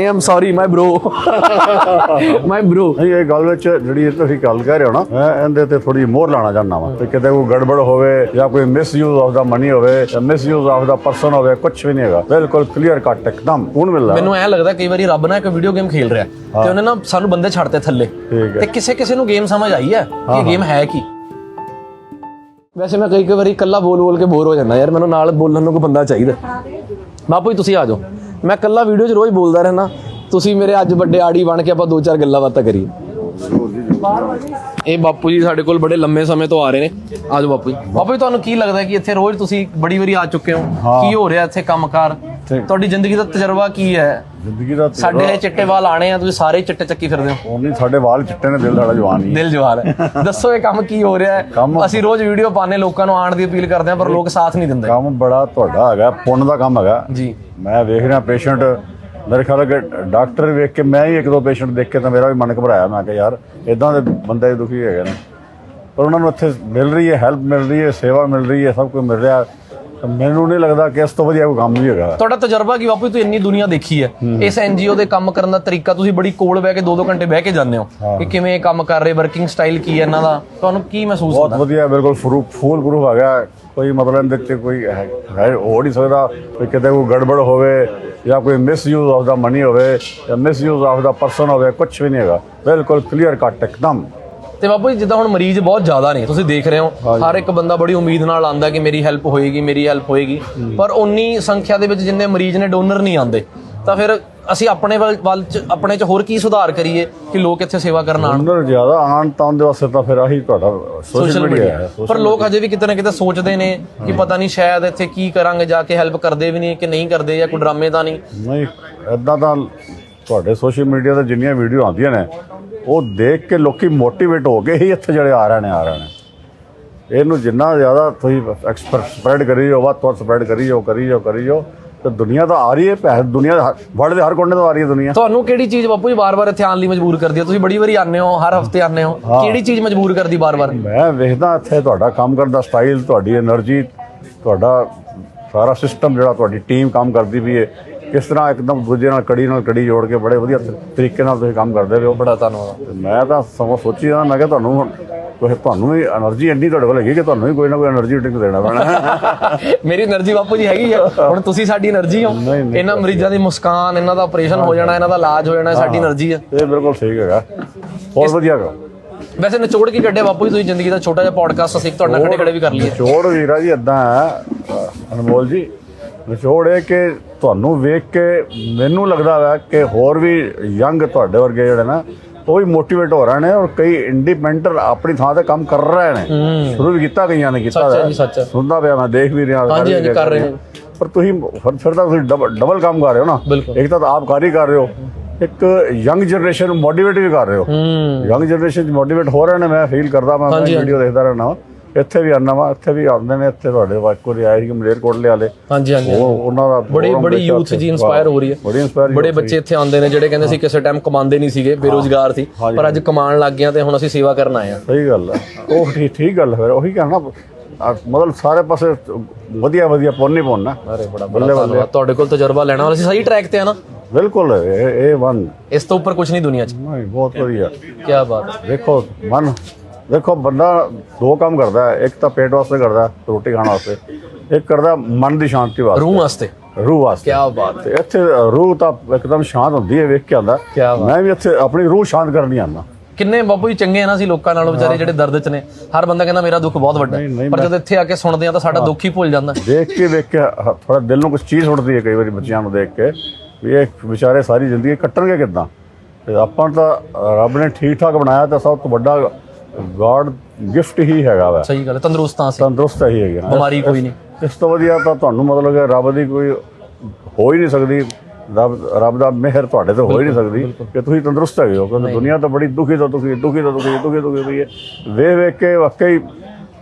ਨਹੀਂ I'm sorry my bro my bro ਨਹੀਂ ਇਹ ਗੱਲ ਵਿੱਚ ਜਿਹੜੀ ਤੁਸੀਂ ਗੱਲ ਕਹਿ ਰਹੇ ਹੋ ਨਾ ਮੈਂ ਇਹਦੇ ਤੇ ਥੋੜੀ ਮੋਹਰ ਲਾਣਾ ਚਾਹੁੰਦਾ ਵਾਂ ਕਿ ਕਿਤੇ ਕੋਈ ਗੜਬੜ ਹੋਵੇ ਜਾਂ ਕੋਈ ਮਿਸਯੂਜ਼ ਆਫ ਦਾ ਮਨੀ ਹੋਵੇ ਜਾਂ ਮਿਸਯੂਜ਼ ਆਫ ਦਾ ਪਰਸਨ ਹੋਵੇ ਕੁਝ ਵੀ ਨਹੀਂ ਹੈਗਾ। ਬਿਲਕੁਲ ਕਲੀਅਰ ਕੱਟ ਇੱਕਦਮ ਹੁਣ ਮਿਲਦਾ ਮੈਨੂੰ ਐ ਲੱਗਦਾ ਕਈ ਵਾਰੀ ਰੱਬ ਨਾ ਇੱਕ ਵੀਡੀਓ ਗੇਮ ਖੇਲ ਰਿਹਾ ਤੇ ਉਹਨੇ ਨਾ ਸਾਨੂੰ ਬੰਦੇ ਛੱਡਤੇ ਥੱਲੇ। ਤੇ ਕਿਸੇ ਕਿਸੇ ਨੂੰ ਗੇਮ ਸਮਝ ਆਈ ਹੈ ਕਿ ਗੇਮ ਹੈ। ਕੀ। ਵੈਸੇ ਮੈਂ ਕਈ ਕਈ ਵਾਰੀ ਇਕੱਲਾ ਬੋਲ ਬੋਲ ਕੇ ਬੋਰ ਹੋ ਜਾਂਦਾ ਯਾਰ ਮੈਨੂੰ ਨਾਲ ਬੋਲਣ ਨੂੰ ਕੋਈ ਬੰਦਾ ਚਾਹੀਦਾ। ਬਾਪੂ ਜੀ ਤੁਸੀਂ ਆ ਜਾਓ। ਮੈਂ ਇਕੱਲਾ ਵੀਡੀਓ 'ਚ ਰੋਜ਼ ਬੋਲਦਾ ਰਹਿਣਾ ਤੁਸੀਂ ਮੇਰੇ ਅੱਜ ਵੱਡੇ ਆੜੀ ਬਣ ਕੇ ਆਪਾਂ ਦੋ ਚਾਰ ਗੱਲਾਂ ਬਾਤਾਂ ਕਰੀਏ। ਇਹ ਬਾਪੂ ਜੀ ਸਾਡੇ ਕੋਲ ਬੜੇ ਲੰਮੇ ਸਮੇਂ ਤੋਂ ਆ ਰਹੇ ਨੇ। ਆ ਜਾਓ ਬਾਪੂ ਜੀ। ਬਾਪੂ ਜੀ ਤੁਹਾਨੂੰ ਕੀ ਲੱਗਦਾ ਕਿ ਇੱਥੇ ਰੋਜ਼ ਤੁਸੀਂ ਬੜੀ ਵਾਰੀ ਆ ਚੁੱਕੇ ਹੋ। ਕੀ ਹੋ ਰਿਹਾ ਇੱਥੇ ਕੰਮਕਾਰ। ਤੁਹਾਡੀ ਜ਼ਿੰਦਗੀ ਦਾ ਤਜਰਬਾ ਕੀ ਹੈ? ਜ਼ਿੰਦਗੀ ਦਾ ਸਾਡੇ ਇਹ ਚਿੱਟੇ ਵਾਲ ਆਣੇ ਆ ਤੁਸੀਂ ਸਾਰੇ ਹੀ ਚਿੱਟੇ ਚੱਕੀ ਫਿਰਦੇ ਹੋ। ਉਹ ਨਹੀਂ ਸਾਡੇ ਵਾਲ ਚਿੱਟੇ ਨੇ ਦਿਲ ਸਾਡਾ ਜਵਾਨ ਹੀ ਹੈ। ਦਿਲ ਜਵਾਰ ਹੈ। ਦੱਸੋ ਇਹ ਕੰਮ ਕੀ ਹੋ ਰਿਹਾ ਹੈ? ਅਸੀਂ ਰੋਜ਼ ਵੀਡੀਓ ਪਾਣੇ ਲੋਕਾਂ ਨੂੰ ਆਉਣ ਦੀ ਅਪੀਲ ਕਰਦੇ ਹਾਂ ਪਰ ਲੋਕ ਸਾਥ ਨਹੀਂ ਦਿੰਦੇ। ਕੰਮ ਬੜਾ ਤੁਹਾਡਾ ਹੈਗਾ ਪੁੰਨ ਦਾ ਕੰਮ ਹੈਗਾ। ਜੀ। ਮੈਂ ਵੇਖ ਰਿਹਾ ਪੇਸ਼ੈਂਟ ਮੇਰੇ ਖਿਆਲ ਹੈ ਕਿ ਡਾਕਟਰ ਵੇਖ ਕੇ ਮੈਂ ਹੀ ਇੱਕ ਦੋ ਪੇਸ਼ੈਂਟ ਦੇਖ ਕੇ ਤਾਂ ਮੇਰਾ ਵੀ ਮਨ ਘਬਰਾਇਆ। ਮੈਂ ਕਿਹਾ ਯਾਰ ਇਦਾਂ ਦੇ ਬੰਦੇ ਦੁਖੀ ਹੈਗੇ ਨੇ। ਪਰ ਉਹਨਾਂ ਨੂੰ ਇੱਥੇ ਮਿਲ ਰਹੀ ਹੈ ਹੈਲਪ ਮਿਲ ਰਹੀ ਹੈ ਸੇਵਾ ਮਿਲ ਰਹੀ ਹੈ ਸਭ ਕੁਝ ਮਿਲ ਰਿਹਾ। ਤਾਂ ਮੈਨੂੰ ਨਹੀਂ ਲੱਗਦਾ ਕਿ ਇਸ ਤੋਂ ਵਧੀਆ ਕੋਈ ਕੰਮ ਵੀ ਹੈਗਾ। ਤੁਹਾਡਾ ਤਜਰਬਾ ਕੀ ਬਾਪੂ? ਤੁਸੀਂ ਇੰਨੀ ਦੁਨੀਆ ਦੇਖੀ ਹੈ। ਇਸ ਐਨਜੀਓ ਦੇ ਕੰਮ ਕਰਨ ਦਾ ਤਰੀਕਾ ਤੁਸੀਂ ਬੜੀ ਕੋਲ ਬਹਿ ਕੇ 2-2 ਘੰਟੇ ਬਹਿ ਕੇ ਜਾਂਦੇ ਹੋ ਕਿ ਕਿਵੇਂ ਇਹ ਕੰਮ ਕਰ ਰਹੇ ਵਰਕਿੰਗ ਸਟਾਈਲ ਕੀ ਹੈ ਇਹਨਾਂ ਦਾ? ਤੁਹਾਨੂੰ ਕੀ ਮਹਿਸੂਸ ਬਹੁਤ ਹੁੰਦਾ ਵਧੀਆ ਬਿਲਕੁਲ ਫੂਲ ਪ੍ਰੂਫ ਹੈਗਾ। ਕੋਈ ਮਤਲਬ ਇਹਦੇ ਤੇ ਕੋਈ ਹੈ ਹੈ- ਨਹੀਂ ਸਕਦਾ ਕੋਈ ਕਿਤੇ ਕੋਈ ਗੜਬੜ ਹੋਵੇ ਜਾਂ ਕੋਈ ਮਿਸਯੂਜ਼ ਆਫ ਦਾ ਮਨੀ ਹੋਵੇ ਜਾਂ ਮਿਸਯੂਜ਼ ਆਫ ਦਾ ਪਰਸਨ ਹੋਵੇ ਕੁਝ ਵੀ ਨਹੀਂ ਹੈਗਾ। ਬਿਲਕੁਲ ਕਲੀਅਰ ਕੱਟ ਇੱਕਦਮ। ਤੇ ਬਾਪੂ ਜੀ ਜਿੱਦਾਂ ਹੁਣ ਮਰੀਜ਼ ਬਹੁਤ ਜ਼ਿਆਦਾ ਨੇ ਤੁਸੀਂ ਦੇਖ ਰਹੇ ਹੋ ਹਰ ਇੱਕ ਬੰਦਾ ਬੜੀ ਉਮੀਦ ਨਾਲ ਆਂਦਾ ਕਿ ਮੇਰੀ ਹੈਲਪ ਹੋਏਗੀ ਮੇਰੀ ਹੈਲਪ ਹੋਏਗੀ ਪਰ ਉਨੀ ਸੰਖਿਆ ਦੇ ਵਿੱਚ ਜਿੰਨੇ ਮਰੀਜ਼ ਨੇ ਡੋਨਰ ਨਹੀਂ ਆਂਦੇ। ਤਾਂ ਫਿਰ ਅਸੀਂ ਆਪਣੇ ਵੱਲ ਚ ਆਪਣੇ ਚ ਹੋਰ ਕੀ ਸੁਧਾਰ ਕਰੀਏ ਕਿ ਲੋਕ ਇੱਥੇ ਸੇਵਾ ਕਰਨ ਆਣ? ਅੰਦਰ ਜ਼ਿਆਦਾ ਆਣ ਤਾਂ ਦੇ ਵਾਸਤੇ ਤਾਂ ਫਿਰ ਆਹੀ ਤੁਹਾਡਾ ਸੋਸ਼ਲ ਮੀਡੀਆ ਪਰ ਲੋਕ ਹਜੇ ਵੀ ਕਿਤੇ ਨਾ ਕਿਤੇ ਸੋਚਦੇ ਨੇ ਕਿ ਪਤਾ ਨਹੀਂ ਸ਼ਾਇਦ ਇੱਥੇ ਕੀ ਕਰਾਂਗੇ ਜਾ ਕੇ ਹੈਲਪ ਕਰਦੇ ਵੀ ਨਹੀਂ ਕਿ ਨਹੀਂ ਕਰਦੇ ਜਾਂ ਕੋਈ ਡਰਾਮੇ ਤਾਂ ਨਹੀਂ। ਨਹੀਂ ਇਦਾਂ ਤਾਂ ਤੁਹਾਡੇ ਸੋਸ਼ਲ ਮੀਡੀਆ ਤੇ ਜਿੰਨੀਆਂ ਵੀਡੀਓ ਆਉਂਦੀਆਂ ਨੇ ਉਹ ਦੇਖ ਕੇ ਲੋਕੀ ਮੋਟੀਵੇਟ ਹੋ ਕੇ ਹੀ ਇੱਥੇ ਜਿਹੜੇ ਆ ਰਹੇ ਨੇ ਆ ਰਹੇ ਨੇ। ਇਹਨੂੰ ਜਿੰਨਾ ਜ਼ਿਆਦਾ ਤੁਸੀਂ ਐਕਸਪਰਟ ਸਪਰੈਡ ਕਰੀ ਜਾਓ ਵੱਧ ਤੋਂ ਸਪਰੈਡ ਕਰੀ ਜਾਓ ਕਰੀ ਜਾਓ ਕਰੀ ਜਾਓ ਤੇ ਦੁਨੀਆ ਤਾਂ ਆ ਰਹੀ ਹੈ ਭੈ ਦੁਨੀਆ ਵਰਲਡ ਦੇ ਹਰ ਕੋਨੇ ਤੋਂ ਆ ਰਹੀ ਹੈ ਦੁਨੀਆ। ਤੁਹਾਨੂੰ ਕਿਹੜੀ ਚੀਜ਼ ਬਾਪੂ ਜੀ ਵਾਰ-ਵਾਰ ਇੱਥੇ ਆਉਣ ਲਈ ਮਜਬੂਰ ਕਰਦੀ ਹੈ? ਤੁਸੀਂ ਬੜੀ ਵਾਰੀ ਆਨੇ ਹੋ ਹਰ ਹਫ਼ਤੇ ਆਨੇ ਹੋ। ਕਿਹੜੀ ਚੀਜ਼ ਮਜਬੂਰ ਕਰਦੀ ਵਾਰ-ਵਾਰ? ਮੈਂ ਵੇਖਦਾ ਇੱਥੇ ਤੁਹਾਡਾ ਕੰਮ ਕਰਦਾ ਸਟਾਈਲ ਤੁਹਾਡੀ એનર્ਜੀ ਤੁਹਾਡਾ ਸਾਰਾ ਸਿਸਟਮ ਜਿਹੜਾ ਤੁਹਾਡੀ ਟੀਮ ਕੰਮ ਕਰਦੀ ਵੀ ਹੈ। ਕਿਸ ਤਰ੍ਹਾਂ ਇੱਕਦਮ ਦੂਜੇ ਨਾਲ ਕੜੀ ਨਾਲ ਕੜੀ ਜੋੜ ਕੇ ਬੜੇ ਵਧੀਆ ਤਰੀਕੇ ਨਾਲ ਤੁਸੀਂ ਕੰਮ ਕਰਦੇ ਹੋ ਬੜਾ ਧੰਨਵਾਦ। ਮੈਂ ਤਾਂ ਸਮਾਂ ਸੋਚੀ ਜਾਂਦਾ ਮੈਂ ਕਿਹਾ ਤੁਹਾਨੂੰ ਹੁਣ ਕੋਈ ਤੁਹਾਨੂੰ ਵੀ એનર્ਜੀ ਇੰਨੀ ਤੁਹਾਡੇ ਕੋਲ ਹੈਗੀ ਕਿ ਤੁਹਾਨੂੰ ਵੀ ਕੋਈ ਨਾ ਕੋਈ એનર્ਜੀ ਡਰਿੰਕ ਦੇਣਾ ਪੈਣਾ। ਮੇਰੀ એનર્ਜੀ ਬਾਪੂ ਜੀ ਹੈਗੀ ਆ। ਹੁਣ ਤੁਸੀਂ ਸਾਡੀ એનર્ਜੀ ਹੋ। ਇਹਨਾਂ ਮਰੀਜ਼ਾਂ ਦੀ ਮੁਸਕਾਨ ਇਹਨਾਂ ਦਾ ਆਪਰੇਸ਼ਨ ਹੋ ਜਾਣਾ ਇਹਨਾਂ ਦਾ ਇਲਾਜ ਹੋ ਜਾਣਾ ਸਾਡੀ એનર્ਜੀ ਆ। ਇਹ ਬਿਲਕੁਲ ਠੀਕ ਹੈਗਾ। ਬਹੁਤ ਵਧੀਆ ਹੈਗਾ ਵੈਸੇ ਨਿਚੋੜ ਕੀ ਕੱਢਿਆ ਬਾਪੂ ਜੀ ਤੁਸੀਂ ਜ਼ਿੰਦਗੀ ਦਾ? ਛੋਟਾ ਜਿਹਾ ਪੋਡਕਾਸਟ ਅਸੀਂ ਤੁਹਾਡੇ ਨਾਲ ਖੜੇ ਖੜੇ ਵੀ ਕਰ ਲਈਏ। ਨਿਚੋੜ ਵੀਰਾ ਜੀ ਇਦਾਂ ਅਨਮੋਲ ਜੀ ਨਿਚੋੜ ਹੈ ਕਿ ਤੁਹਾਨੂੰ ਵੇਖ ਕੇ ਮੈਨੂੰ ਲੱਗਦਾ ਹੈ ਕਿ ਹੋਰ ਵੀ ਯੰਗ ਤੁਹਾਡੇ ਵਰਗੇ ਜਿਹੜੇ ਨਾ ਉਹ ਵੀ ਮੋਟੀਵੇਟ ਹੋ ਰਹੇ ਨੇ ਔਰ ਕਈ ਇੰਡੀਪੈਂਡੈਂਟ ਆਪਣੀ ਥਾਂ ਤੇ ਕੰਮ ਕਰ ਰਹੇ ਨੇ। ਸ਼ੁਰੂ ਵੀ ਕੀਤਾ ਕਈਆਂ ਨੇ ਕੀਤਾ ਸੱਚ ਸੱਚ। ਸੁਣਦਾ ਪਿਆ ਮੈਂ ਦੇਖ ਵੀ ਰਿਹਾ ਹਾਂਜੀ, ਹਾਂਜੀ, ਕਰ ਰਹੇ ਨੇ। ਪਰ ਤੁਸੀਂ ਫਿਰ ਫਿਰ ਤਾਂ ਤੁਸੀਂ ਡਬਲ ਕੰਮ ਕਰ ਰਹੇ ਹੋ ਨਾ। ਇੱਕ ਤਾਂ ਆਪ ਕਾਰੀ ਕਰ ਰਹੇ ਹੋ। ਇੱਕ ਯੰਗ ਜਨਰੇਸ਼ਨ ਨੂੰ ਮੋਟੀਵੇਟ ਵੀ ਕਰ ਰਹੇ ਹੋ। ਯੰਗ ਜਨਰੇਸ਼ਨ ਮੋਟੀਵੇਟ ਹੋ ਰਹੇ ਨੇ ਮੈਂ ਫੀਲ ਕਰਦਾ ਮੈਂ ਵੀਡੀਓ ਦੇਖਦਾ ਰਹਿਣਾ। ਇੱਥੇ ਵੀ ਆਉਂਦਾ ਵਾ ਇੱਥੇ ਵੀ ਆਉਂਦੇ ਨੇ ਇੱਥੇ ਤੁਹਾਡੇ ਵਾਕੋ ਆਏ ਸੀ ਮਲੇਰਕੋਟਲੇ ਵਾਲੇ ਹਾਂਜੀ ਹਾਂਜੀ ਉਹ ਉਹਨਾਂ ਦਾ ਬੜੀ ਬੜੀ ਯੂਥ। ਜੀ ਇਨਸਪਾਇਰ ਹੋ ਰਹੀ ਹੈ। ਬੜੀ inspire ਬੜੇ ਬੱਚੇ ਇੱਥੇ ਆਉਂਦੇ ਨੇ ਜਿਹੜੇ ਕਹਿੰਦੇ ਸੀ ਕਿਸੇ ਟਾਈਮ ਕਮਾਉਂਦੇ ਨਹੀਂ ਸੀਗੇ ਬੇਰੋਜ਼ਗਾਰ ਸੀ ਪਰ ਅੱਜ ਕਮਾਉਣ ਲੱਗ ਗਏ ਤੇ ਹੁਣ ਅਸੀਂ ਸੇਵਾ ਕਰਨ ਆਏ ਆ। ਸਹੀ ਗੱਲ ਹੈ। ਉਹ ਠੀਕ ਠੀਕ ਗੱਲ ਹੈ ਫਿਰ ਉਹੀ ਕਹਿਣਾ ਮਤਲਬ ਸਾਰੇ ਪਾਸੇ ਵਧੀਆ ਵਧੀਆ ਪੌਣੀ ਪੌਣਾ ਅਰੇ ਬੜਾ ਧੰਨਵਾਦ। ਤੁਹਾਡੇ ਕੋਲ ਤਜਰਬਾ ਲੈਣਾ ਔਰ ਅਸੀਂ ਸਹੀ ਟਰੈਕ ਤੇ ਆ ਨਾ? ਬਿਲਕੁਲ ਇਹ ਵਨ। ਇਸ ਤੋਂ ਉੱਪਰ ਕੁਝ ਨਹੀਂ ਦੁਨੀਆ 'ਚ। ਨਹੀਂ ਬਹੁਤ ਵਧੀਆ। ਕੀ ਬਾਤ ਦੇਖੋ ਮਨ ਦੇਖੋ ਬੰਦਾ ਦੋ ਕੰਮ ਕਰਦਾ ਹੈ। ਇੱਕ ਤਾਂ ਪੇਟ ਵਾਸਤੇ ਕਰਦਾ ਹੈ, ਰੋਟੀ ਖਾਣ ਵਾਸਤੇ। ਇੱਕ ਕਰਦਾ ਮਨ ਦੀ ਸ਼ਾਂਤੀ ਵਾਸਤੇ। ਰੂਹ ਵਾਸਤੇ? ਰੂਹ ਵਾਸਤੇ। ਕੀ ਬਾਤ ਤੇ ਇੱਥੇ ਰੂਹ ਤਾਂ ਇੱਕਦਮ ਸ਼ਾਂਤ ਹੁੰਦੀ ਹੈ ਵੇਖ ਕੇ ਆਂਦਾ ਕਿਆ ਬਾਤ। ਮੈਂ ਵੀ ਇੱਥੇ ਆਪਣੀ ਰੂਹ ਸ਼ਾਂਤ ਕਰਨੀ ਆਂਦਾ ਕਿੰਨੇ ਬਾਪੂ ਜੀ ਚੰਗੇ ਆ ਨਾ ਸੀ ਲੋਕਾਂ ਨਾਲੋਂ ਵਿਚਾਰੇ ਜਿਹੜੇ ਦਰਦ 'ਚ ਨੇ। ਹਰ ਬੰਦਾ ਕਹਿੰਦਾ ਮੇਰਾ ਦੁੱਖ ਬਹੁਤ ਵੱਡਾ ਹੈ। ਨਹੀਂ, ਪਰ ਜਦੋਂ ਇੱਥੇ ਆ ਕੇ ਸੁਣਦੇ ਆ ਤਾਂ ਸਾਡਾ ਦੁੱਖ ਹੀ ਭੁੱਲ ਜਾਂਦਾ ਦੇਖ ਕੇ ਵੇਖ ਕੇ ਥੋੜਾ ਦਿਲ ਨੂੰ ਕੁਝ ਚੀਜ਼ ਉੱਠਦੀ ਹੈ ਕਈ ਵਾਰੀ ਬੱਚਿਆਂ ਨੂੰ ਦੇਖ ਕੇ ਵੀ ਇਹ ਵਿਚਾਰੇ ਸਾਰੀ ਜ਼ਿੰਦਗੀ ਕੱਟਣਗੇ ਕਿੱਦਾਂ। ਤੇ ਆਪਾਂ ਨੂੰ ਤਾਂ ਰੱਬ ਨੇ ਠੀਕ ਠਾਕ ਬਣਾਇਆ ਤਾਂ ਸਭ ਤੋਂ ਵੱਡਾ ਗੋਡ ਗਿਫਟ ਹੀ ਹੈਗਾ ਵਾ। ਸਹੀ ਗੱਲ ਹੈ ਤੰਦਰੁਸਤ ਤੰਦਰੁਸਤ ਹੀ ਹੈਗੇ ਬਿਮਾਰੀ ਕੋਈ ਨਹੀਂ। ਇਸ ਤੋਂ ਵਧੀਆ ਤਾਂ ਤੁਹਾਨੂੰ ਮਤਲਬ ਕਿ ਰੱਬ ਦੀ ਕੋਈ ਹੋ ਹੀ ਨਹੀਂ ਸਕਦੀ। ਰੱਬ ਰੱਬ ਦਾ ਮਿਹਰ ਤੁਹਾਡੇ ਤੇ ਹੋ ਹੀ ਨਹੀਂ ਸਕਦੀ ਕਿ ਤੁਸੀਂ ਤੰਦਰੁਸਤ ਹੈਗੇ ਹੋ। ਕਿਉਂਕਿ ਦੁਨੀਆ ਤਾਂ ਬੜੀ ਦੁਖੀ ਤੋਂ ਦੁਖੀ ਦੁਖੀ ਤੋਂ ਦੁਖੀ ਦੁਖੀ ਦੁਖੀ ਹੋਈ ਹੈ। ਵੇਖ ਵੇਖ ਕੇ ਵਾਕਈ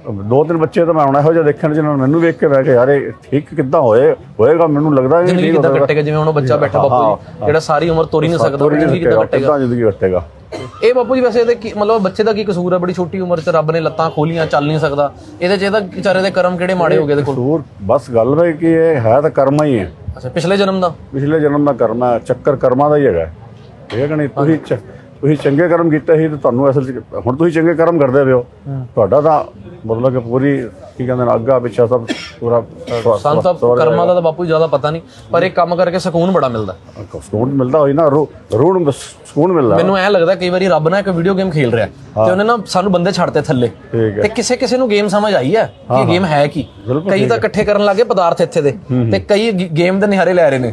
ਦੋ ਤਿੰਨ ਬੱਚੇ ਤਾਂ ਮੈਂ ਹੁਣ ਇਹੋ ਜਿਹਾ ਦੇਖਣ ਜਿਹਨਾਂ ਨੂੰ ਮੈਨੂੰ ਵੇਖ ਕੇ ਮੈਂ ਕਿਹਾ ਯਾਰ ਇਹ ਠੀਕ ਕਿੱਦਾਂ ਹੋਏ? ਹੋਏਗਾ? ਮੈਨੂੰ ਲੱਗਦਾ ਨਹੀਂ ਜ਼ਿੰਦਗੀ ਕਿੱਦਾਂ ਕੱਟੇਗਾ? ਜਿਵੇਂ ਹੁਣ ਉਹ ਬੱਚਾ ਬੈਠਾ ਬਾਪੂ ਜੀ ਜਿਹੜਾ ਸਾਰੀ ਉਮਰ ਤੁਰ ਹੀ ਨਹੀਂ ਸਕਦਾ ਉਹ ਜ਼ਿੰਦਗੀ ਕਿੱਦਾਂ ਕੱਟੇਗਾ? ਕਿੱਦਾਂ ਜ਼ਿੰਦਗੀ ਕੱਟੇਗਾ? ਇਹ ਬਾਪੂ ਜੀ ਵੈਸੇ ਇਹਦੇ ਕੀ ਮਤਲਬ ਬੱਚੇ ਦਾ ਕੀ ਕਸੂਰ ਹੈ? ਬੜੀ ਛੋਟੀ ਉਮਰ 'ਚ ਰੱਬ ਨੇ ਲੱਤਾਂ ਖੋਲੀਆਂ ਚੱਲ ਨਹੀਂ ਸਕਦਾ। ਇਹਦੇ 'ਚ ਇਹਦਾ ਵਿਚਾਰੇ ਦੇ ਕਰਮ ਕਿਹੜੇ ਮਾੜੇ ਹੋ ਗਏ ਇਹਦੇ ਕੋਲ? ਕਸੂਰ ਬਸ ਗੱਲ ਹੈ ਕਿ ਇਹ ਹੈ ਤਾਂ ਕਰਮਾ ਹੀ ਹੈ। ਅੱਛਾ ਪਿਛਲੇ ਜਨਮ ਦਾ? ਪਿਛਲੇ ਜਨਮ ਦਾ ਕਰਮ ਹੈ ਚੱਕਰ ਕਰਮਾਂ ਦਾ ਹੀ ਹੈਗਾ। ਠੀਕ ਹੈ ਕਿ ਨਹੀਂ? ਤੁਸੀਂ ਤੁਸੀਂ ਚੰਗੇ ਕਰਮ ਕੀਤੇ ਸੀ ਤੇ ਤੁਹਾਨੂੰ ਅਸਲ 'ਚ ਹੁਣ ਤੁਸੀਂ ਚੰਗੇ ਕਰਮ ਕਰਦੇ ਪਏ ਹੋ। ਤੁਹਾਡਾ ਤਾਂ ਮਤਲਬ ਕਿ ਪੂਰੀ ਕੀ ਕਹਿੰਦੇ ਨੇ ਅੱਗਾ ਪਿੱਛਾ ਸਭ ਪੂਰਾ ਸਾਨੂੰ ਤਾਂ ਕਰਮਾਂ ਦਾ ਤਾਂ ਬਾਪੂ ਜ਼ਿਆਦਾ ਪਤਾ ਨਹੀਂ ਪਰ ਇਹ ਕੰਮ ਕਰਕੇ ਸਕੂਨ ਬੜਾ ਮਿਲਦਾ। ਸਕੂਨ ਮਿਲਦਾ ਹੋਈ ਨਾ ਨੂੰ ਸਕੂਨ ਮਿਲਦਾ। ਮੈਨੂੰ ਐ ਲੱਗਦਾ ਕਈ ਵਾਰੀ ਰੱਬ ਨਾ ਇੱਕ ਵੀਡੀਓ ਗੇਮ ਖੇਲ ਰਿਹਾ ਤੇ ਉਹਨੇ ਨਾ ਸਾਨੂੰ ਬੰਦੇ ਛੱਡਤੇ ਥੱਲੇ। ਤੇ ਕਿਸੇ ਕਿਸੇ ਨੂੰ ਗੇਮ ਸਮਝ ਆਈ ਹੈ ਕਿ ਗੇਮ ਹੈ। ਕੀ। ਕਈ ਤਾਂ ਇਕੱਠੇ ਕਰਨ ਲੱਗੇ ਪਦਾਰਥ ਇੱਥੇ ਦੇ ਤੇ ਕਈ ਗੇਮ ਦੇ ਨਿਹਾਰੇ ਲੈ ਰਹੇ ਨੇ।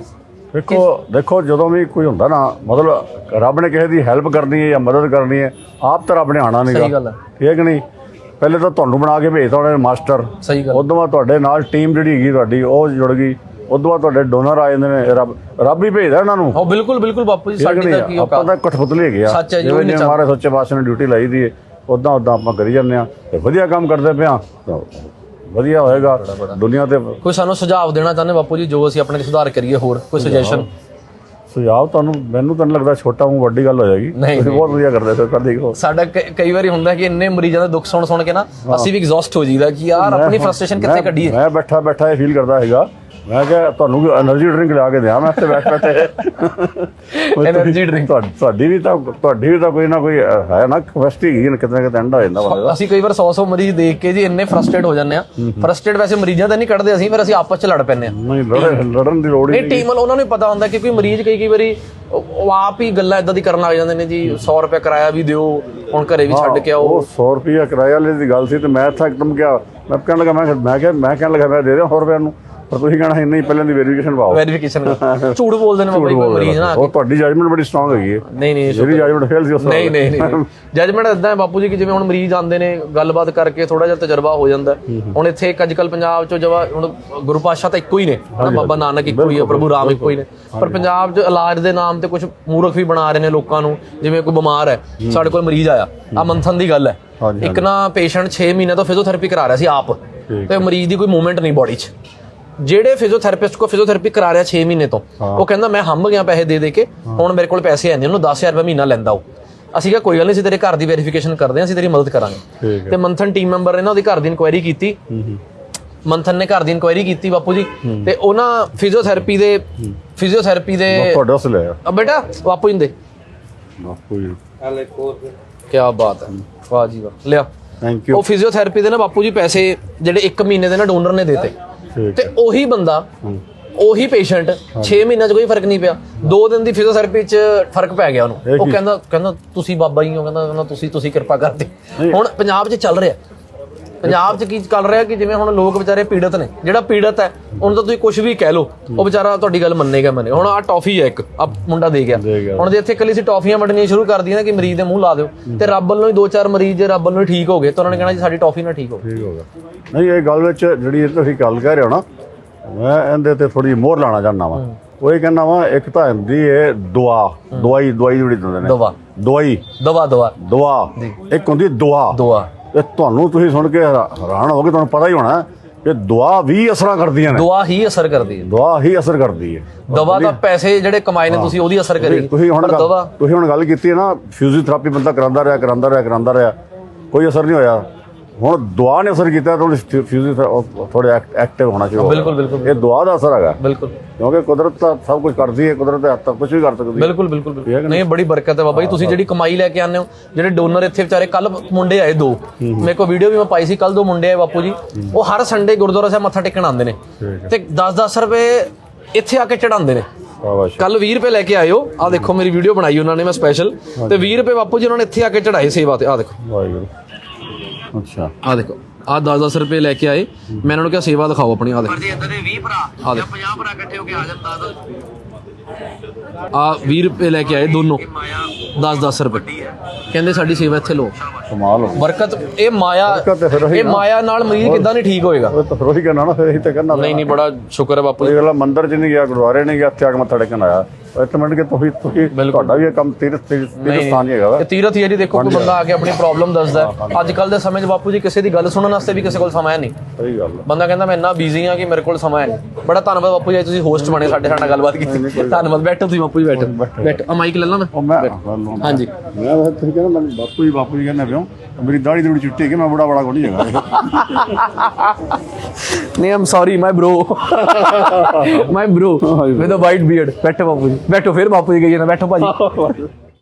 ਦੇਖੋ ਦੇਖੋ ਜਦੋਂ ਵੀ ਕੋਈ ਹੁੰਦਾ ਨਾ ਮਤਲਬ ਰੱਬ ਨੇ ਕਿਸੇ ਦੀ ਹੈਲਪ ਕਰਨੀ ਹੈ ਜਾਂ ਮਦਦ ਕਰਨੀ ਹੈ ਆਪ ਤਾਂ ਰੱਬ ਨੇ ਆਣਾ ਸਹੀ ਨਹੀਂਗਾ ਗੱਲ ਹੈ। ਠੀਕ ਹੈ ਕਿ ਨਹੀਂ? ਪਹਿਲੇ ਤਾਂ ਤੁਹਾਨੂੰ ਬਣਾ ਕੇ ਭੇਜਤਾ ਉਹਨੇ ਮਾਸਟਰ। ਸਹੀ ਗੱਲ ਉਦੋਂ ਬਾਅਦ ਤੁਹਾਡੇ ਨਾਲ ਟੀਮ ਜਿਹੜੀ ਹੈਗੀ ਤੁਹਾਡੀ ਉਹ ਜੁੜ ਗਈ। ਉਦੋਂ ਬਾਅਦ ਤੁਹਾਡੇ ਡੋਨਰ ਆ ਜਾਂਦੇ ਨੇ ਰੱਬ ਰੱਬ ਹੀ ਭੇਜਦਾ ਇਹਨਾਂ ਨੂੰ। ਉਹ ਬਿਲਕੁਲ ਬਿਲਕੁਲ ਬਾਪੂ ਜੀ ਹੈ ਸਾਡੀ ਤਾਂ ਕੀ ਨਹੀਂ? ਆਪਾਂ ਤਾਂ ਕਠਪੁਤਲੇ ਹੈਗੇ ਆ। ਸੱਚ ਹੈ ਜੀ, ਜਿਵੇਂ ਉਹ ਨਹੀਂ ਜਿਵੇਂ ਹਮਾਰੇ ਸੱਚੇ ਪਾਤਸ਼ਾਹ ਨੇ ਡਿਊਟੀ ਲਾਈ ਦੀ ਹੈ ਉਦਾਂ ਉਦਾਂ ਆਪਾਂ ਕਰੀ ਜਾਂਦੇ ਆ ਤੇ ਵਧੀਆ ਕੰਮ ਕਰਦੇ ਪਿਆ ਵਧੀਆ ਹੋਏਗਾ। ਦੁਨੀਆ ਤੇ ਕੋਈ ਸਾਨੂੰ ਸੁਝਾਅ ਦੇਣਾ ਚਾਹੁੰਦੇ ਬਾਪੂ ਜੀ ਜੋ ਅਸੀਂ ਆਪਣੇ 'ਚ ਸੁਧਾਰ ਕਰੀਏ ਹੋਰ ਕੋਈ ਸੁਜੈਸ਼ਨ ਸੁਝਾਅ ਤੁਹਾਨੂੰ ਮੈਨੂੰ ਤਾਂ ਲੱਗਦਾ ਛੋਟਾ ਮੂੰਹ ਵੱਡੀ ਗੱਲ ਹੋ ਜਾਏਗੀ। ਤੁਸੀਂ ਬਹੁਤ ਵਧੀਆ ਕਰਦੇ ਹੋ ਕਰਦੇ ਹੋ ਸਾਡਾ ਕਈ ਵਾਰੀ ਹੁੰਦਾ ਕਿ ਇੰਨੇ ਮਰੀਜ਼ਾਂ ਦਾ ਦੁੱਖ ਸੁਣ ਸੁਣ ਕੇ ਨਾ ਅਸੀਂ ਵੀ ਐਗਜ਼ੌਸਟ ਹੋ ਜਾਈਦਾ ਕਿ ਯਾਰ ਆਪਣੀ ਫਰਸਟ੍ਰੇਸ਼ਨ ਕਿੱਥੇ ਕੱਢੀਏ? ਮੈਂ ਬੈਠਾ ਬੈਠਾ ਇਹ ਫੀਲ ਕਰਦਾ ਹੈਗਾ ਮੈਂ ਕਿਹਾ ਤੁਹਾਨੂੰ એનર્ਜੀ ਡਰਿੰਕ ਲਿਆ ਕੇ ਦਿਆਂ ਮੈਂ ਤੇ ਬੈਠ ਬੈਠੇ એનર્ਜੀ ਡਰਿੰਕ ਤੁਹਾਡੀ ਵੀ ਤਾਂ ਤੁਹਾਡੀ ਵੀ ਤਾਂ ਕੋਈ ਨਾ ਕੋਈ ਹੈ ਨਾ ਕਪੈਸਿਟੀ ਹੈਗੀ ਨਾ ਕਿਤੇ ਨਾ ਕਿਤੇ ਹੋ ਜਾਂਦਾ ਬੰਦੇ ਦਾ। ਅਸੀਂ ਕਈ ਵਾਰ 100 100 ਮਰੀਜ਼ ਦੇਖ ਕੇ ਜੀ ਇੰਨੇ ਫਰਸਟ੍ਰੇਟ ਹੋ ਜਾਂਦੇ ਆ। ਫਰਸਟ੍ਰੇਟ ਵੈਸੇ ਮਰੀਜ਼ਾਂ ਤਾਂ ਨਹੀਂ ਕੱਢਦੇ ਅਸੀਂ ਫਿਰ ਅਸੀਂ ਆਪਸ ਚ ਲੜ ਪੈਂਦੇ ਆ। ਨਹੀਂ ਲੜਨ ਦੀ ਲੋੜ ਨਹੀਂ ਨਹੀਂ। ਟੀਮ ਉਹਨਾਂ ਨੂੰ ਪਤਾ ਹੁੰਦਾ ਕਿ ਕੋਈ ਮਰੀਜ਼ ਕਈ ਕਈ ਵਾਰੀ ਉਹ ਆਪ ਹੀ ਗੱਲਾਂ ਇਦਾਂ ਦੀ ਕਰਨ ਲੱਗ ਜਾਂਦੇ ਨੇ ਜੀ 100 ਰੁਪਏ ਕਿਰਾਇਆ ਵੀ ਦਿਓ ਹੁਣ ਘਰੇ ਵੀ ਛੱਡ ਕੇ ਆਓ। ਉਹ 100 ਰੁਪਏ ਕਿਰਾਇਆ ਲੈ ਦੀ ਗੱਲ ਸੀ ਤੇ ਮੈਂ ਇੱਥਾ ਇੱਕਦਮ ਕਿਹਾ ਮੈਂ ਕਹਿਣ ਲੱਗਾ ਮੈਂ ਮੈਂ ਕਿਹਾ ਮੈਂ ਕਹਿਣ ਲੱਗਾ ਮੈਂ ਦੇ ਰਿਹਾ 100 ਰੁਪਏ ਨੂੰ। ਪਰ ਤੁਸੀਂ ਕਹਿਣਾ ਇੰਨੀ ਪਹਿਲਾਂ ਦੀ ਵੈਰੀਫਿਕੇਸ਼ਨ ਪਾਓ। ਵੈਰੀਫਿਕੇਸ਼ਨ ਝੂਠ ਬੋਲਦੇ ਨੇ ਬਾਬਾ ਜੀ ਕੋਈ ਮਰੀਜ਼ ਨਾ। ਉਹ ਤੁਹਾਡੀ ਜਜਮੈਂਟ ਬੜੀ ਸਟਰੋਂਗ ਹੈਗੀ ਹੈ। ਨਹੀਂ ਨਹੀਂ ਜਿਹੜੀ ਜਜਮੈਂਟ ਫੇਲ ਸੀ ਉਸ ਨਹੀਂ ਨਹੀਂ ਨਹੀਂ ਜਜਮੈਂਟ ਇਦਾਂ ਹੈ ਬਾਪੂ ਜੀ ਕਿ ਜਿਵੇਂ ਹੁਣ ਮਰੀਜ਼ ਆਉਂਦੇ ਨੇ ਗੱਲਬਾਤ ਕਰਕੇ ਥੋੜਾ ਜਿਹਾ ਤਜਰਬਾ ਹੋ ਜਾਂਦਾ ਹੈ। ਹੁਣ ਇੱਥੇ ਇੱਕ ਅੱਜਕੱਲ ਪੰਜਾਬ 'ਚ ਜਵਾ ਹੁਣ ਗੁਰੂ ਪਾਤਸ਼ਾਹ ਤਾਂ ਇੱਕੋ ਹੀ ਨੇ। ਬਾਬਾ ਨਾਨਕ ਇੱਕੋ ਹੀ ਹੈ ਪ੍ਰਭੂ ਰਾਮ ਇੱਕੋ ਹੀ ਨੇ। ਪਰ ਪੰਜਾਬ 'ਚ ਇਲਾਜ ਦੇ ਨਾਮ ਤੇ ਕੁਝ ਮੂਰਖ ਵੀ ਬਣਾ ਰਹੇ ਨੇ ਲੋਕਾਂ ਨੂੰ ਜਿਵੇਂ ਕੋਈ ਬਿਮਾਰ ਹੈ ਸਾਡੇ ਕੋਲ ਮਰੀਜ਼ ਆਇਆ। ਆ ਮੰਥਨ ਦੀ ਗੱਲ ਹੈ। ਇੱਕ ਨਾ ਪੇਸ਼ੈਂਟ 6 ਮਹੀਨੇ ਤੋਂ ਫਿਜ਼ੀਓਥੈਰੇਪੀ ਕਰਾ ਰਿਹਾ ਸੀ ਆਪ। ਤੇ ਮਰੀਜ਼ ਦੀ ਕੋਈ ਮੂਵਮੈਂਟ ਨਹੀਂ ਬਾਡੀ 'ਚ। ਜਿਹੜੇ ਫਿਜ਼ੀਓਥੈਰੇਪਿਸਟ ਕੋ ਫਿਜ਼ੀਓਥੈਰੇਪੀ ਕਰਾ ਰਿਹਾ 6 ਮਹੀਨੇ ਤੋਂ ਉਹ ਕਹਿੰਦਾ ਮੈਂ ਹੰਬ ਗਿਆ ਪੈਸੇ ਦੇ ਦੇ ਕੇ ਹੁਣ ਮੇਰੇ ਕੋਲ ਪੈਸੇ ਨਹੀਂ ਉਹਨੂੰ 10000 ਰੁਪਏ ਮਹੀਨਾ ਲੈਂਦਾ ਉਹ। ਅਸੀਂ ਕਿਹਾ ਕੋਈ ਗੱਲ ਨਹੀਂ ਅਸੀਂ ਤੇਰੇ ਘਰ ਦੀ ਵੈਰੀਫਿਕੇਸ਼ਨ ਕਰਦੇ ਹਾਂ ਅਸੀਂ ਤੇਰੀ ਮਦਦ ਕਰਾਂਗੇ। ਤੇ ਮੰਥਨ ਟੀਮ ਮੈਂਬਰ ਨੇ ਨਾ ਉਹਦੀ ਘਰ ਦੀ ਇਨਕੁਆਇਰੀ ਕੀਤੀ। ਮੰਥਨ ਨੇ ਘਰ ਦੀ ਇਨਕੁਆਇਰੀ ਕੀਤੀ ਬਾਪੂ ਜੀ। ਤੇ ਉਹ ਨਾ ਫਿਜ਼ੀਓਥੈਰੇਪੀ ਦੇ ਫਿਜ਼ੀਓਥੈਰੇਪੀ ਦੇ ਤੁਹਾਡੇ ਉਸ ਲਿਆ। ਆ ਬੇਟਾ ਬਾਪੂ ਜੀ ਦੇ। ਬਾਪੂ ਜੀ। ਕੀ ਬਾਤ ਹੈ। ਵਾਹ ਜੀ ਵਾਹ। ਲਿਆ। ਥੈਂਕ ਯੂ ਉਹ ਫਿਜ਼ੀਓਥੈਰੇਪੀ ਦੇ ਨਾ ਬਾਪੂ ਜੀ ਪੈਸੇ ਜਿਹੜੇ 1 ਮਹੀਨੇ ਦੇ ਨਾ ਡੋਨਰ ਨੇ ਦਿੱਤੇ ਤੇ ਉਹੀ ਬੰਦਾ ਉਹੀ ਪੇਸ਼ੈਂਟ 6 ਮਹੀਨਿਆਂ 'ਚ ਕੋਈ ਫ਼ਰਕ ਨਹੀਂ ਪਿਆ। 2 ਦਿਨ ਦੀ ਫਿਜ਼ੀਓਥੈਰੇਪੀ 'ਚ ਫ਼ਰਕ ਪੈ ਗਿਆ ਉਹਨੂੰ। ਉਹ ਕਹਿੰਦਾ ਕਹਿੰਦਾ ਤੁਸੀਂ ਬਾਬਾ ਹੀ ਹੋ ਕਹਿੰਦਾ ਕਹਿੰਦਾ ਤੁਸੀਂ ਤੁਸੀਂ ਕਿਰਪਾ ਕਰਦੇ। ਹੁਣ ਪੰਜਾਬ 'ਚ ਚੱਲ ਰਿਹਾ। ਪੰਜਾਬ 'ਚ ਕੀ ਚੱਲ ਰਿਹਾ ਕਿ ਜਿਵੇਂ ਹੁਣ ਲੋਕ ਵਿਚਾਰੇ ਪੀੜਤ ਨੇ ਜਿਹੜਾ ਪੀੜਤ ਹੈ ਉਹਨੂੰ ਤਾਂ ਤੁਸੀਂ ਕੁਝ ਵੀ ਕਹਿ ਲਓ ਉਹ ਵਿਚਾਰਾ ਤੁਹਾਡੀ ਗੱਲ ਮੰਨੇਗਾ ਮੰਨੇ। ਹੁਣ ਆ ਟੌਫੀ ਹੈ ਇੱਕ ਆ ਮੁੰਡਾ ਦੇ ਗਿਆ। ਹੁਣ ਜੇ ਇੱਥੇ ਕੱਲੀ ਸੀ ਟੌਫੀਆਂ ਵੰਡਣੀਆਂ ਸ਼ੁਰੂ ਕਰ ਦਈਆਂ ਨਾ ਕਿ ਮਰੀਜ਼ ਦੇ ਮੂੰਹ ਲਾ ਦਿਓ ਤੇ ਰੱਬ ਵੱਲੋਂ ਹੀ ਦੋ ਚਾਰ ਮਰੀਜ਼ ਜੇ ਰੱਬ ਵੱਲੋਂ ਹੀ ਠੀਕ ਹੋ ਗਏ ਤਾਂ ਉਹਨਾਂ ਨੇ ਕਹਿਣਾ ਜੀ ਸਾਡੀ ਟੌਫੀ ਨਾ ਠੀਕ ਹੋ ਠੀਕ ਹੋ ਗਿਆ। ਨਹੀਂ ਇਹ ਗੱਲ ਵਿੱਚ ਜਿਹੜੀ ਤੁਸੀਂ ਗੱਲ ਕਹਿ ਰਹੇ ਹੋ ਨਾ ਮੈਂ ਇਹਦੇ ਤੇ ਥੋੜੀ ਮੋਹਰ ਲਾਣਾ ਚਾਹੁੰਦਾ ਵਾਂ। ਉਹ ਇਹ ਕਹਿੰਦਾ ਵਾਂ ਇੱਕ ਤਾਂ ਹੁੰਦੀ ਹੈ ਦੁਆ ਦਵਾਈ ਦਵਾਈ ਜਿਹੜੀ ਦਿੰਦੇ ਨੇ। ਦਵਾ ਦਵਾਈ ਦਵਾ ਦਵਾ ਦੁਆ। ਇੱਕ ਹੁੰਦੀ ਦੁਆ। ਦੁਆ। ਇਹ ਤੁਹਾਨੂੰ ਤੁਸੀਂ ਸੁਣ ਕੇ ਹੈਰਾ- ਹੈਰਾਨ ਹੋਗੇ ਤੁਹਾਨੂੰ ਪਤਾ ਹੀ ਹੋਣਾ ਕਿ ਦੁਆ ਵੀ ਅਸਰਾਂ ਕਰਦੀਆਂ ਨੇ। ਦੁਆ ਹੀ ਅਸਰ ਕਰਦੀ ਹੈ। ਦੁਆ ਹੀ ਅਸਰ ਕਰਦੀ ਹੈ। ਦਵਾ ਤਾਂ ਪੈਸੇ ਜਿਹੜੇ ਕਮਾਏ ਨੇ ਤੁਸੀਂ ਉਹਦੀ ਅਸਰ ਕਰੇਗੀ ਤੁਸੀਂ ਹੁਣ ਪਰ ਗੱਲ- ਦਵਾ ਤੁਸੀਂ ਹੁਣ ਗੱਲ ਕੀਤੀ ਹੈ ਨਾ ਫਿਜ਼ੀਓਥੈਰੇਪੀ ਬੰਦਾ ਕਰਾਉਂਦਾ ਰਿਹਾ ਕਰਾਉਂਦਾ ਰਿਹਾ ਕਰਾਉਂਦਾ ਰਿਹਾ। ਕੋਈ ਅਸਰ ਨਹੀਂ ਹੋਇਆ। ਹੁਣ ਦੁਆ ਨੇ ਅਸਰ ਕੀਤਾ ਥੋੜੀ ਫਿਜ਼ੀਓ ਥੋੜੇ ਐਕਟਿਵ ਹੋਣਾ ਗਿਆ। ਬਿਲਕੁਲ ਬਿਲਕੁਲ ਇਹ ਦੁਆ ਦਾ ਅਸਰ ਹੈਗਾ। ਬਿਲਕੁਲ। ਕਿਉਂਕਿ ਕੁਦਰਤ ਤਾਂ ਸਭ ਕੁਝ ਕਰਦੀ ਹੈ ਕੁਦਰਤ ਦੇ ਹੱਥ ਤੱਕ ਕੁਝ ਵੀ ਕਰ ਸਕਦੀ ਹੈ। ਬਿਲਕੁਲ ਬਿਲਕੁਲ। ਨਹੀਂ ਬੜੀ ਬਰਕਤ ਹੈ ਬਾਬਾ ਜੀ। ਤੁਸੀਂ ਜਿਹੜੀ ਕਮਾਈ ਲੈ ਕੇ ਆਉਂਦੇ ਹੋ ਜਿਹੜੇ ਡੋਨਰ ਇੱਥੇ ਵਿਚਾਰੇ ਕੱਲ ਮੁੰਡੇ ਆਏ ਦੋ। ਮੇਰੇ ਕੋਲ ਵੀਡੀਓ ਵੀ ਮੈਂ ਪਾਈ ਸੀ ਕੱਲ ਦੋ ਮੁੰਡੇ ਆਏ ਬਾਪੂ ਜੀ। ਉਹ ਹਰ ਸੰਡੇ ਗੁਰਦੁਆਰਾ ਸਾਹਿਬ ਮੱਥਾ ਟੇਕਣ ਆਉਂਦੇ ਨੇ। ਤੇ 10-10 ਰੁਪਏ ਇੱਥੇ ਆ ਕੇ ਚੜਾਉਂਦੇ ਨੇ। ਕੱਲ 20 ਰੁਪਏ ਲੈ ਕੇ ਆਇਓ। ਆ ਦੇਖੋ ਮੇਰੀ ਵੀਡੀਓ ਬਣਾਈ ਉਹਨਾਂ ਨੇ ਮੈਂ ਸਪੈਸ਼ਲ ਤੇ 20 ਰੁਪਏ ਬਾਪੂ ਜੀ ਉਹਨਾਂ ਨੇ ਇੱਥੇ ਆ ਕੇ ਚੜਾਏ ਸੇਵਾ ਤੇ। ਆ ਦੇਖੋ। ਵਾਹਿਗੁਰੂ। ਅੱਛਾ। ਆ ਦੇਖੋ ਆ 10-10 ਰੁਪਏ ਲੈ ਕੇ ਆਏ। ਮੈਂ ਇਹਨਾਂ ਨੂੰ ਕਿਹਾ ਸੇਵਾ ਦਿਖਾਓ ਆਪਣੀ ਆ ਦੇਖੋ। ਇਦਾਂ ਦੇ 20 ਭਰਾ ਜਾਂ ਦੇਖੋ। 50 ਭਰਾ ਇਕੱਠੇ ਹੋ ਕੇ ਆ ਜਾਂਦਾ ਤਾਂ ਆ 20 ਰੁਪਏ ਲੈ ਕੇ ਆਏ ਦੋਨੋਂ। ਮਾਇਆ 10-10 ਰੁਪਏ। ਕਹਿੰਦੇ ਸਾਡੀ ਸੇਵਾ ਇੱਥੇ ਲਓ। ਕਮਾਲ ਹੋ ਬਰਕਤ ਇਹ ਮਾਇਆ ਬਰਕਤ ਤੇ ਫਿਰ ਉਹੀ ਇਹ ਮਾਇਆ ਨਾਲ ਮਰੀਜ਼ ਕਿੱਦਾਂ ਨਹੀਂ ਠੀਕ ਹੋਏਗਾ? ਉਹ ਤਾਂ ਫਿਰ ਉਹੀ ਕਹਿਣਾ ਨਾ ਫਿਰ ਇਹੀ ਤਾਂ ਕਹਿਣਾ ਨਹੀਂ ਨਹੀਂ ਬੜਾ ਸ਼ੁਕਰ ਹੈ ਬਾਪੂ ਜੀ। ਕੋਈ ਅਗਲਾ ਮੰਦਿਰ 'ਚ ਨਹੀਂ ਗਿਆ ਗੁਰਦੁਆਰੇ ਨਹੀਂ ਗਿਆ ਇੱਥੇ ਆ ਕੇ ਮੱਥਾ ਟੇਕਣ ਆਇਆ। ਇੱਕ ਮਿੰਟ ਕਿ ਤੁਸੀਂ ਤੁਸੀਂ ਤੁਹਾਡਾ ਵੀ ਇਹ ਕੰਮ ਤੀਰਥ ਤੀਰਥ ਤੀਰਥ ਸਥਾਨ ਹੀ ਹੈਗਾ ਵਾ। ਇਹ ਤੀਰਥ ਯਾਰੀ ਦੇਖੋ ਕੋਈ ਬੰਦਾ ਆ ਕੇ ਆਪਣੀ ਪ੍ਰੋਬਲਮ ਦੱਸਦਾ ਹੈ। ਅੱਜ ਕੱਲ ਦੇ ਸਮੇਂ 'ਚ ਬਾਪੂ ਜੀ ਕਿਸੇ ਦੀ ਗੱਲ ਸੁਣਨ ਵਾਸਤੇ ਵੀ ਕਿਸੇ ਕੋਲ ਸਮਾਂ ਹੈ ਨਹੀਂ। ਸਹੀ ਗੱਲ ਹੈ ਬੰਦਾ ਕਹਿੰਦਾ ਮੈਂ ਇੰਨਾ ਬਿਜ਼ੀ ਹਾਂ ਕਿ ਮੇਰੇ ਕੋਲ ਸਮਾਂ ਹੈ ਨਹੀਂ। ਬੜਾ ਧੰਨਵਾਦ ਬਾਪੂ ਜੀ ਅੱਜ ਤੁਸੀਂ ਹੋਸਟ ਬਣੇ ਸਾਡੇ ਸਾਡੇ ਨਾਲ ਗੱਲਬਾਤ ਕੀਤੀ। ਧੰਨਵਾਦ। ਬੈਠੋ ਤੁਸੀਂ ਬਾਪੂ ਜੀ ਬੈਠੋ। ਬੈਠੋ ਆ ਮਾਈਕ ਲੈ ਲਾਂ ਮੈਂ ਉਹ ਮੈਂ ਹਾਂਜੀ। ਮੈਂ ਵੈਸੇ ਤੁਸੀਂ ਕਹਿੰਦਾ ਮੈਨੂੰ ਬਾਪੂ ਜੀ ਬਾਪੂ ਜੀ ਕਹਿੰਦੇ ਜਾਓ ਮੇਰੀ ਦਾੜੀ ਦੂੜੀ ਚਿੱਟੀ ਹੈ ਕਿ ਮੈਂ ਬੜਾ ਬੜਾ ਕੋਈ ਨਹੀਂ ਹੈਗਾ ਨਹੀਂ I'm sorry my bro my bro with a white beard ਬੈਠੋ ਬਾਪੂ ਜੀ। ਬੈਠੋ ਫਿਰ ਬਾਪੂ ਜੀ ਨਾ ਬੈਠੋ ਭਾਜੀ।